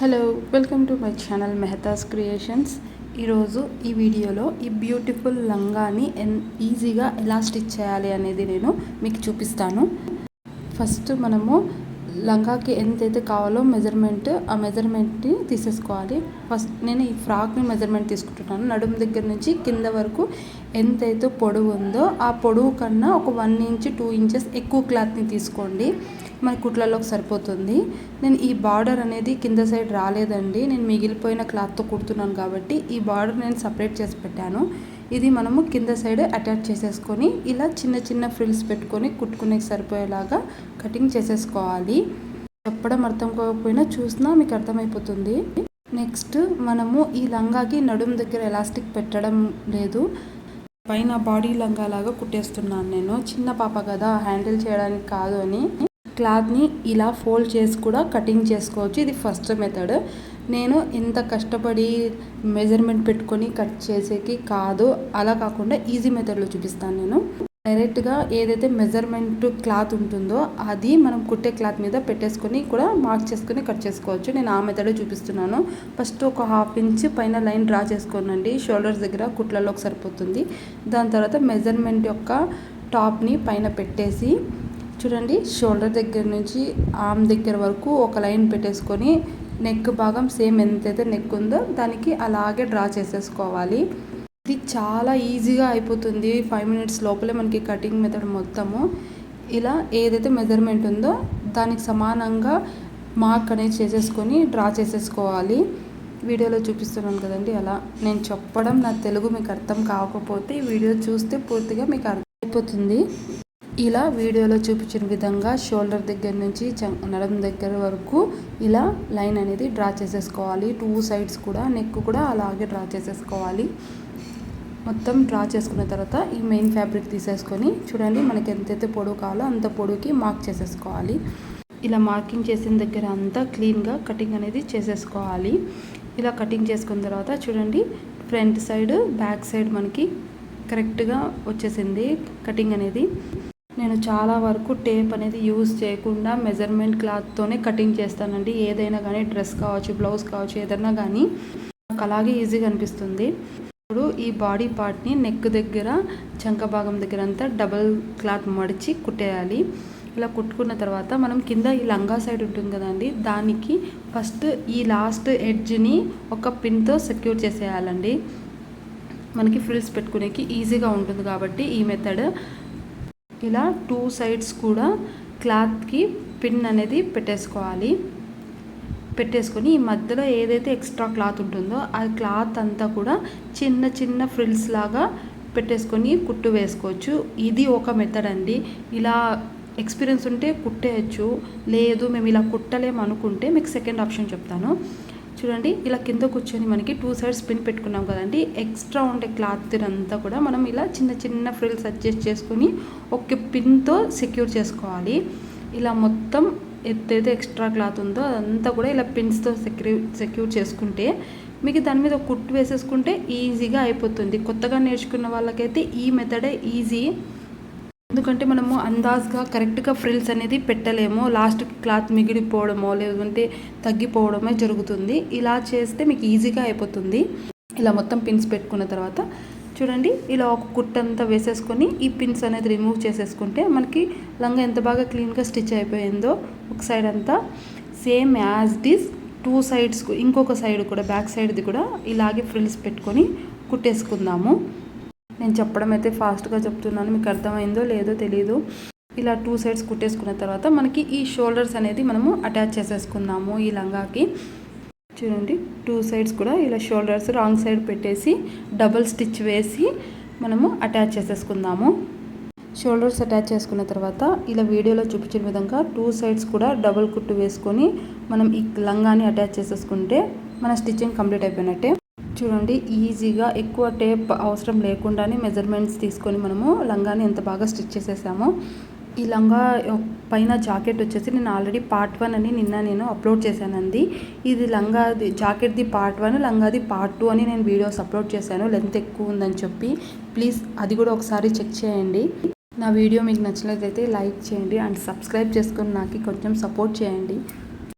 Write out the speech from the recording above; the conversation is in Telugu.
Hello welcome to my channel Mehta's Creations ఈరోజు ఈ వీడియోలో ఈ బ్యూటిఫుల్ లంగాని ఎన్ ఈజీగా ఎలా స్టిచ్ చేయాలి అనేది నేను మీకు చూపిస్తాను. ఫస్ట్ మనము లంగాకి ఎంతైతే కావాలో మెజర్మెంట్ ఆ మెజర్మెంట్ని తీసేసుకోవాలి. ఫస్ట్ నేను ఈ ఫ్రాక్ని మెజర్మెంట్ తీసుకుంటున్నాను. నడుము దగ్గర నుంచి కింద వరకు ఎంతైతే పొడవు ఉందో ఆ పొడవు కన్నా ఒక వన్ ఇంచ్ టూ ఇంచెస్ ఎక్కువ క్లాత్ని తీసుకోండి. మన కుట్లలోకి సరిపోతుంది. నేను ఈ బార్డర్ అనేది కింద సైడ్ రాలేదండి. నేను మిగిలిపోయిన క్లాత్తో కుడుతున్నాను కాబట్టి ఈ బార్డర్ నేను సపరేట్ చేసి పెట్టాను. ఇది మనము కింద సైడ్ అటాచ్ చేసేసుకొని ఇలా చిన్న చిన్న ఫ్రిల్స్ పెట్టుకొని కుట్టుకునే సరిపోయేలాగా కటింగ్ చేసేసుకోవాలి. చెప్పడం అర్థం కాకపోయినా చూసినా మీకు అర్థమైపోతుంది. నెక్స్ట్ మనము ఈ లంగాకి నడుము దగ్గర ఎలాస్టిక్ పెట్టడం లేదు. పైన బాడీ లంగా లాగా కుట్టేస్తున్నాను నేను. చిన్న పాప కదా హ్యాండిల్ చేయడానికి కాదు అని. క్లాత్ని ఇలా ఫోల్డ్ చేసి కూడా కటింగ్ చేసుకోవచ్చు. ఇది ఫస్ట్ మెథడ్. నేను ఎంత కష్టపడి మెజర్మెంట్ పెట్టుకొని కట్ చేసేకి కాదు. అలా కాకుండా ఈజీ మెథడ్లో చూపిస్తాను నేను. డైరెక్ట్గా ఏదైతే మెజర్మెంట్ క్లాత్ ఉంటుందో అది మనం కుట్టే క్లాత్ మీద పెట్టేసుకొని కూడా మార్క్ చేసుకొని కట్ చేసుకోవచ్చు. నేను ఆ మెథడ్ చూపిస్తున్నాను. ఫస్ట్ ఒక హాఫ్ ఇంచ్ పైన లైన్ డ్రా చేసుకోనండి. షోల్డర్స్ దగ్గర కుట్లలోకి సరిపోతుంది. దాని తర్వాత మెజర్మెంట్ యొక్క టాప్ని పైన పెట్టేసి చూడండి షోల్డర్ దగ్గర నుంచి ఆర్మ్ దగ్గర వరకు ఒక లైన్ పెట్టేసుకొని నెక్ భాగం సేమ్ ఎంతైతే నెక్ ఉందో దానికి అలాగే డ్రా చేసేసుకోవాలి. ఇది చాలా ఈజీగా అయిపోతుంది. ఫైవ్ మినిట్స్ లోపలే మనకి కటింగ్ మెథడ్ మొత్తము. ఇలా ఏదైతే మెజర్మెంట్ ఉందో దానికి సమానంగా మార్క్ అనేది చేసేసుకొని డ్రా చేసేసుకోవాలి. వీడియోలో చూపిస్తున్నాను కదండి అలా. నేను చెప్పడం నా తెలుగు మీకు అర్థం కాకపోతే వీడియో చూస్తే పూర్తిగా మీకు అర్థం అయిపోతుంది ఇలా వీడియోలో చూపించిన విధంగా షోల్డర్ దగ్గర నుంచి నడం దగ్గర వరకు ఇలా లైన్ అనేది డ్రా చేసేసుకోవాలి. టూ సైడ్స్ కూడా నెక్ కూడా అలాగే డ్రా చేసేసుకోవాలి. మొత్తం డ్రా చేసుకున్న తర్వాత ఈ మెయిన్ ఫ్యాబ్రిక్ తీసేసుకొని చూడండి మనకి ఎంతైతే పొడవు కావాలో అంత పొడవుకి మార్క్ చేసేసుకోవాలి. ఇలా మార్కింగ్ చేసిన దగ్గర అంతా క్లీన్గా కటింగ్ అనేది చేసేసుకోవాలి. ఇలా కటింగ్ చేసుకున్న తర్వాత చూడండి ఫ్రంట్ సైడ్ బ్యాక్ సైడ్ మనకి కరెక్ట్గా వచ్చేసింది కటింగ్ అనేది. నేను చాలా వరకు టేప్ అనేది యూజ్ చేయకుండా మెజర్మెంట్ క్లాత్తోనే కటింగ్ చేస్తానండి. ఏదైనా కానీ డ్రెస్ కావచ్చు బ్లౌజ్ కావచ్చు ఏదైనా కానీ నాకు అలాగే ఈజీగా అనిపిస్తుంది. ఇప్పుడు ఈ బాడీ పార్ట్ని నెక్ దగ్గర చంక భాగం దగ్గర అంతా డబల్ క్లాత్ మడిచి కుట్టేయాలి. ఇలా కుట్టుకున్న తర్వాత మనం కింద ఈ లంగా సైడ్ ఉంటుంది కదండి దానికి ఫస్ట్ ఈ లాస్ట్ ఎడ్జ్ని ఒక పిన్తో సెక్యూర్ చేసేయాలండి. మనకి ఫ్రిల్స్ పెట్టుకునేకి ఈజీగా ఉంటుంది కాబట్టి ఈ మెథడ్ ఇలా టూ సైడ్స్ కూడా క్లాత్కి పిన్ అనేది పెట్టేసుకోవాలి. పెట్టేసుకొని ఈ మధ్యలో ఏదైతే ఎక్స్ట్రా క్లాత్ ఉంటుందో ఆ క్లాత్ అంతా కూడా చిన్న చిన్న ఫ్రిల్స్ లాగా పెట్టేసుకొని కుట్టు వేసుకోవచ్చు. ఇది ఒక మెథడ్ అండి. ఇలా ఎక్స్పీరియన్స్ ఉంటే కుట్టేయచ్చు. లేదు మేము ఇలా కుట్టలేము అనుకుంటే మీకు సెకండ్ ఆప్షన్ చెప్తాను. చూడండి ఇలా కింద కూర్చొని మనకి టూ సైడ్స్ పిన్ పెట్టుకున్నాం కదండి. ఎక్స్ట్రా ఉండే క్లాత్ అంతా కూడా మనం ఇలా చిన్న చిన్న ఫ్రిల్స్ అడ్జస్ట్ చేసుకొని ఒక పిన్తో సెక్యూర్ చేసుకోవాలి. ఇలా మొత్తం ఎత్తైతే ఎక్స్ట్రా క్లాత్ ఉందో అదంతా కూడా ఇలా పిన్స్తో సెక్యూర్ సెక్యూర్ చేసుకుంటే మీకు దాని మీద కుట్టు వేసేసుకుంటే ఈజీగా అయిపోతుంది. కొత్తగా నేర్చుకున్న వాళ్ళకైతే ఈ మెథడే ఈజీ ఎందుకంటే మనము అందాజ్గా కరెక్ట్గా ఫ్రిల్స్ అనేది పెట్టలేము. లాస్ట్ క్లాత్ మిగిలిపోవడమో లేదంటే తగ్గిపోవడమే జరుగుతుంది. ఇలా చేస్తే మీకు ఈజీగా అయిపోతుంది. ఇలా మొత్తం పిన్స్ పెట్టుకున్న తర్వాత చూడండి ఇలా ఒక కుట్టంతా వేసేసుకొని ఈ పిన్స్ అనేది రిమూవ్ చేసేసుకుంటే మనకి లంగా ఎంత బాగా క్లీన్గా స్టిచ్ అయిపోయిందో ఒక సైడ్ అంతా same as this two sides ఇంకొక సైడ్ కూడా బ్యాక్ సైడ్ది కూడా ఇలాగే ఫ్రిల్స్ పెట్టుకొని కుట్టేసుకుందాము. నేను చెప్పడం అయితే ఫాస్ట్గా చెప్తున్నాను. మీకు అర్థమైందో లేదో తెలియదు ఇలా టూ సైడ్స్ కుట్టేసుకున్న తర్వాత మనకి ఈ షోల్డర్స్ అనేది మనము అటాచ్ చేసేసుకుందాము ఈ లంగాకి. చూడండి టూ సైడ్స్ కూడా ఇలా షోల్డర్స్ రాంగ్ సైడ్ పెట్టేసి డబుల్ స్టిచ్ వేసి మనము అటాచ్ చేసేసుకుందాము. షోల్డర్స్ అటాచ్ చేసుకున్న తర్వాత ఇలా వీడియోలో చూపించిన విధంగా టూ సైడ్స్ కూడా డబుల్ కుట్టు వేసుకొని మనం ఈ లంగాని అటాచ్ చేసేసుకుంటే మన స్టిచ్చింగ్ కంప్లీట్ అయిపోయినట్టే. చూడండి ఈజీగా ఎక్కువ టేప్ అవసరం లేకుండానే మెజర్మెంట్స్ తీసుకొని మనము లంగాని ఎంత బాగా స్టిచ్ చేసేసామో. ఈ లంగా పైన జాకెట్ వచ్చేసి నేను ఆల్రెడీ పార్ట్ వన్ అని నిన్న నేను అప్లోడ్ చేశానండి. ఇది లంగాది జాకెట్ది పార్ట్ వన్ లంగాది పార్ట్ టూ అని నేను వీడియోస్ అప్లోడ్ చేశాను. లెంత్ ఎక్కువ ఉందని చెప్పి. ప్లీజ్ అది కూడా ఒకసారి చెక్ చేయండి. నా వీడియో మీకు నచ్చినట్లయితే లైక్ చేయండి అండ్ సబ్స్క్రైబ్ చేసుకొని నాకు కొంచెం సపోర్ట్ చేయండి.